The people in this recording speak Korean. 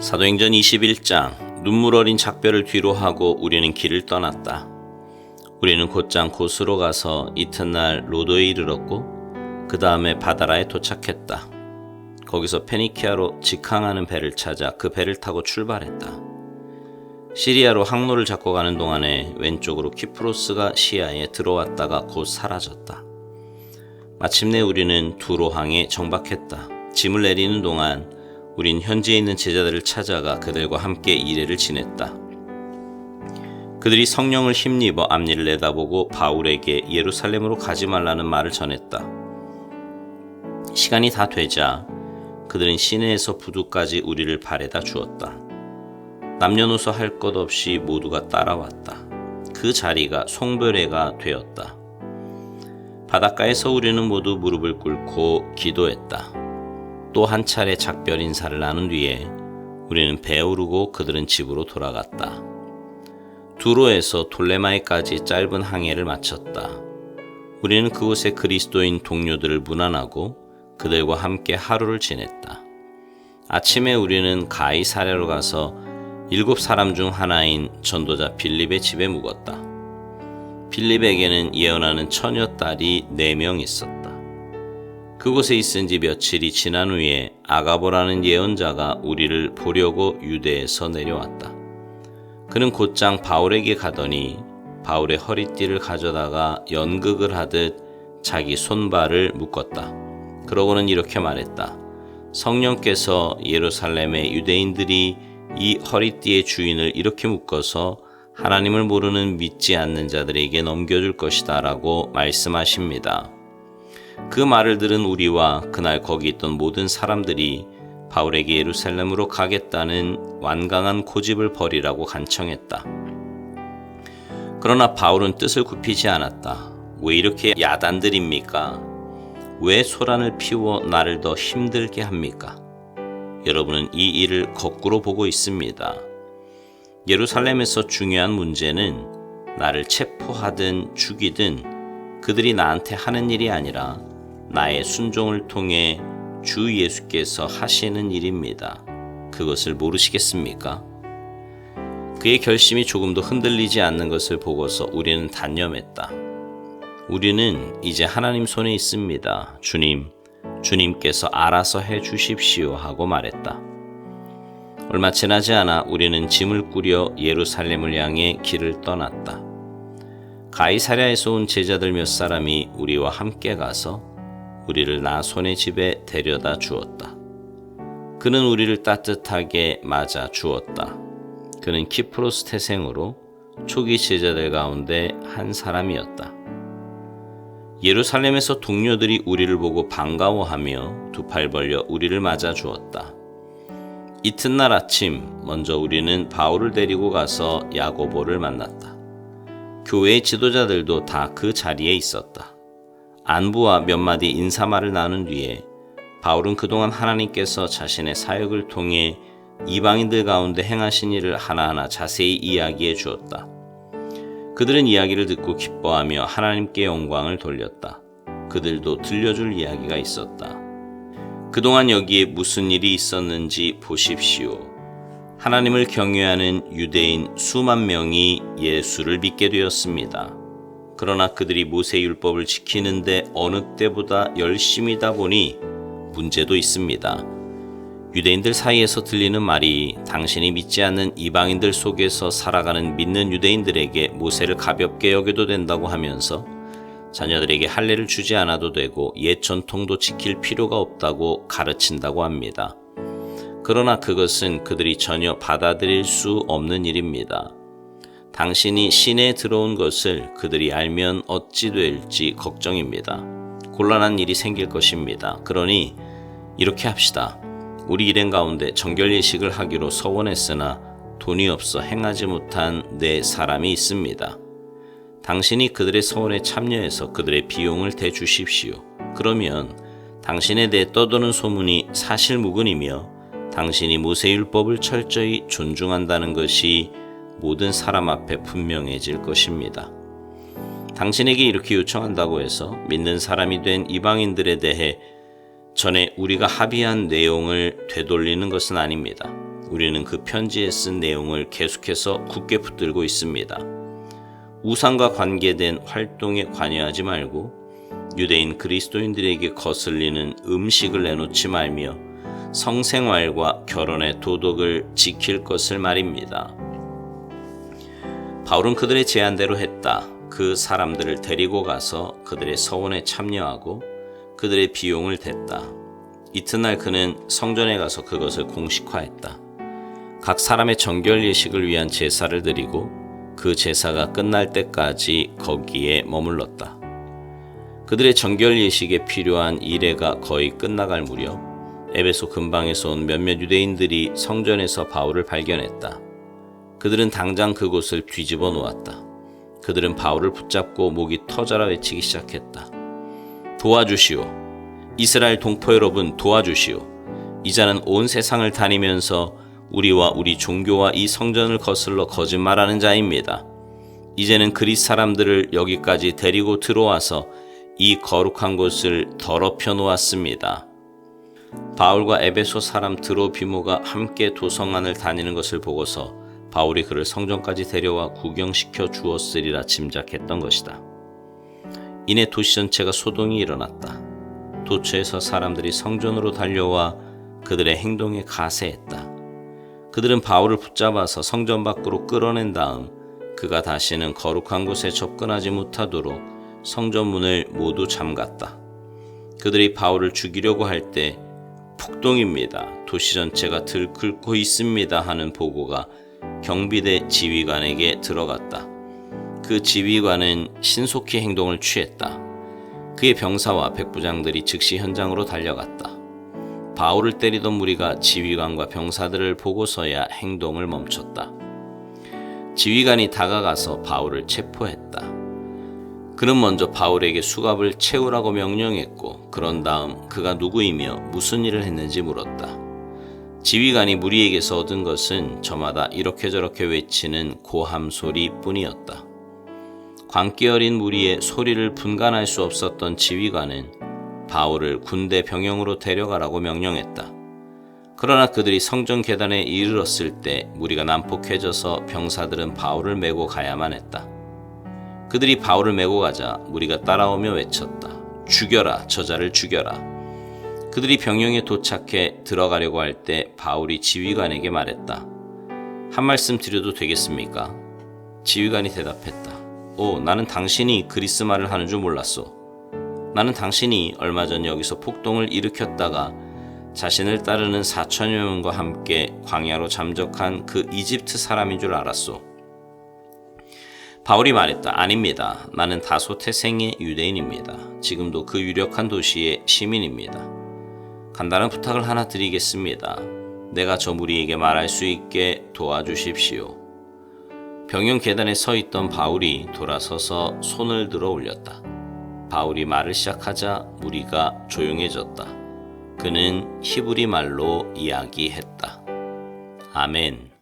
사도행전 21장 눈물 어린 작별을 뒤로 하고 우리는 길을 떠났다. 우리는 곧장 고스로 가서 이튿날 로도에 이르렀고 그 다음에 바다라에 도착했다. 거기서 페니키아로 직항하는 배를 찾아 그 배를 타고 출발했다. 시리아로 항로를 잡고 가는 동안에 왼쪽으로 키프로스가 시야에 들어왔다가 곧 사라졌다. 마침내 우리는 두로항에 정박했다. 짐을 내리는 동안 우린 현지에 있는 제자들을 찾아가 그들과 함께 이래를 지냈다. 그들이 성령을 힘입어 앞니를 내다보고 바울에게 예루살렘으로 가지 말라는 말을 전했다. 시간이 다 되자 그들은 시내에서 부두까지 우리를 바래다 주었다. 남녀노소 할 것 없이 모두가 따라왔다. 그 자리가 송별회가 되었다. 바닷가에서 우리는 모두 무릎을 꿇고 기도했다. 또 한 차례 작별 인사를 나눈 뒤에 우리는 배 오르고 그들은 집으로 돌아갔다. 두로에서 돌레마이까지 짧은 항해를 마쳤다. 우리는 그곳에 그리스도인 동료들을 문안하고 그들과 함께 하루를 지냈다. 아침에 우리는 가이사랴로 가서 일곱 사람 중 하나인 전도자 빌립의 집에 묵었다. 빌립에게는 예언하는 처녀 딸이 네 명 있었다. 그곳에 있은 지 며칠이 지난 후에 아가보라는 예언자가 우리를 보려고 유대에서 내려왔다. 그는 곧장 바울에게 가더니 바울의 허리띠를 가져다가 연극을 하듯 자기 손발을 묶었다. 그러고는 이렇게 말했다. 성령께서 예루살렘의 유대인들이 이 허리띠의 주인을 이렇게 묶어서 하나님을 모르는 믿지 않는 자들에게 넘겨줄 것이다 라고 말씀하십니다. 그 말을 들은 우리와 그날 거기 있던 모든 사람들이 바울에게 예루살렘으로 가겠다는 완강한 고집을 벌이라고 간청했다. 그러나 바울은 뜻을 굽히지 않았다. 왜 이렇게 야단들입니까? 왜 소란을 피워 나를 더 힘들게 합니까? 여러분은 이 일을 거꾸로 보고 있습니다. 예루살렘에서 중요한 문제는 나를 체포하든 죽이든 그들이 나한테 하는 일이 아니라 나의 순종을 통해 주 예수께서 하시는 일입니다. 그것을 모르시겠습니까? 그의 결심이 조금도 흔들리지 않는 것을 보고서 우리는 단념했다. 우리는 이제 하나님 손에 있습니다. 주님, 주님께서 알아서 해 주십시오 하고 말했다. 얼마 지나지 않아 우리는 짐을 꾸려 예루살렘을 향해 길을 떠났다. 가이사랴에서 온 제자들 몇 사람이 우리와 함께 가서 우리를 나손의 집에 데려다 주었다. 그는 우리를 따뜻하게 맞아 주었다. 그는 키프로스 태생으로 초기 제자들 가운데 한 사람이었다. 예루살렘에서 동료들이 우리를 보고 반가워하며 두 팔 벌려 우리를 맞아 주었다. 이튿날 아침 먼저 우리는 바울을 데리고 가서 야고보를 만났다. 교회의 지도자들도 다 그 자리에 있었다. 안부와 몇 마디 인사말을 나눈 뒤에 바울은 그동안 하나님께서 자신의 사역을 통해 이방인들 가운데 행하신 일을 하나하나 자세히 이야기해 주었다. 그들은 이야기를 듣고 기뻐하며 하나님께 영광을 돌렸다. 그들도 들려줄 이야기가 있었다. 그동안 여기에 무슨 일이 있었는지 보십시오. 하나님을 경외하는 유대인 수만 명이 예수를 믿게 되었습니다. 그러나 그들이 모세 율법을 지키는데 어느 때보다 열심이다 보니 문제도 있습니다. 유대인들 사이에서 들리는 말이 당신이 믿지 않는 이방인들 속에서 살아가는 믿는 유대인들에게 모세를 가볍게 여겨도 된다고 하면서 자녀들에게 할례를 주지 않아도 되고 옛 전통도 지킬 필요가 없다고 가르친다고 합니다. 그러나 그것은 그들이 전혀 받아들일 수 없는 일입니다. 당신이 시내에 들어온 것을 그들이 알면 어찌 될지 걱정입니다. 곤란한 일이 생길 것입니다. 그러니 이렇게 합시다. 우리 일행 가운데 정결 예식을 하기로 서원했으나 돈이 없어 행하지 못한 네 사람이 있습니다. 당신이 그들의 서원에 참여해서 그들의 비용을 대주십시오. 그러면 당신에 대해 떠도는 소문이 사실무근이며 당신이 모세율법을 철저히 존중한다는 것이 모든 사람 앞에 분명해질 것입니다. 당신에게 이렇게 요청한다고 해서 믿는 사람이 된 이방인들에 대해 전에 우리가 합의한 내용을 되돌리는 것은 아닙니다. 우리는 그 편지에 쓴 내용을 계속해서 굳게 붙들고 있습니다. 우상과 관계된 활동에 관여하지 말고 유대인 그리스도인들에게 거슬리는 음식을 내놓지 말며 성생활과 결혼의 도덕을 지킬 것을 말입니다. 바울은 그들의 제안대로 했다. 그 사람들을 데리고 가서 그들의 서원에 참여하고 그들의 비용을 댔다. 이튿날 그는 성전에 가서 그것을 공식화했다. 각 사람의 정결 예식을 위한 제사를 드리고 그 제사가 끝날 때까지 거기에 머물렀다. 그들의 정결 예식에 필요한 이래가 거의 끝나갈 무렵 에베소 근방에서 온 몇몇 유대인들이 성전에서 바울을 발견했다. 그들은 당장 그곳을 뒤집어 놓았다. 그들은 바울을 붙잡고 목이 터져라 외치기 시작했다. 도와주시오. 이스라엘 동포 여러분 도와주시오. 이자는 온 세상을 다니면서 우리와 우리 종교와 이 성전을 거슬러 거짓말하는 자입니다. 이제는 그리스 사람들을 여기까지 데리고 들어와서 이 거룩한 곳을 더럽혀 놓았습니다. 바울과 에베소 사람 드로비모가 함께 도성안을 다니는 것을 보고서 바울이 그를 성전까지 데려와 구경시켜 주었으리라 짐작했던 것이다. 이내 도시 전체가 소동이 일어났다. 도처에서 사람들이 성전으로 달려와 그들의 행동에 가세했다. 그들은 바울을 붙잡아서 성전 밖으로 끌어낸 다음 그가 다시는 거룩한 곳에 접근하지 못하도록 성전 문을 모두 잠갔다. 그들이 바울을 죽이려고 할 때 폭동입니다. 도시 전체가 들끓고 있습니다. 하는 보고가 경비대 지휘관에게 들어갔다. 그 지휘관은 신속히 행동을 취했다. 그의 병사와 백부장들이 즉시 현장으로 달려갔다. 바울을 때리던 무리가 지휘관과 병사들을 보고서야 행동을 멈췄다. 지휘관이 다가가서 바울을 체포했다. 그는 먼저 바울에게 수갑을 채우라고 명령했고 그런 다음 그가 누구이며 무슨 일을 했는지 물었다. 지휘관이 무리에게서 얻은 것은 저마다 이렇게 저렇게 외치는 고함 소리뿐이었다. 광기 어린 무리의 소리를 분간할 수 없었던 지휘관은 바울을 군대 병영으로 데려가라고 명령했다. 그러나 그들이 성전 계단에 이르렀을 때 무리가 난폭해져서 병사들은 바울을 메고 가야만 했다. 그들이 바울을 메고 가자 무리가 따라오며 외쳤다. 죽여라, 저자를 죽여라. 그들이 병영에 도착해 들어가려고 할 때 바울이 지휘관에게 말했다. 한 말씀 드려도 되겠습니까? 지휘관이 대답했다. 오, 나는 당신이 그리스 말을 하는 줄 몰랐소. 나는 당신이 얼마 전 여기서 폭동을 일으켰다가 자신을 따르는 4천여 명과 함께 광야로 잠적한 그 이집트 사람인 줄 알았소. 바울이 말했다. 아닙니다. 나는 다소 태생의 유대인입니다. 지금도 그 유력한 도시의 시민입니다. 간단한 부탁을 하나 드리겠습니다. 내가 저 무리에게 말할 수 있게 도와주십시오. 병영 계단에 서 있던 바울이 돌아서서 손을 들어 올렸다. 바울이 말을 시작하자 무리가 조용해졌다. 그는 히브리 말로 이야기했다. 아멘.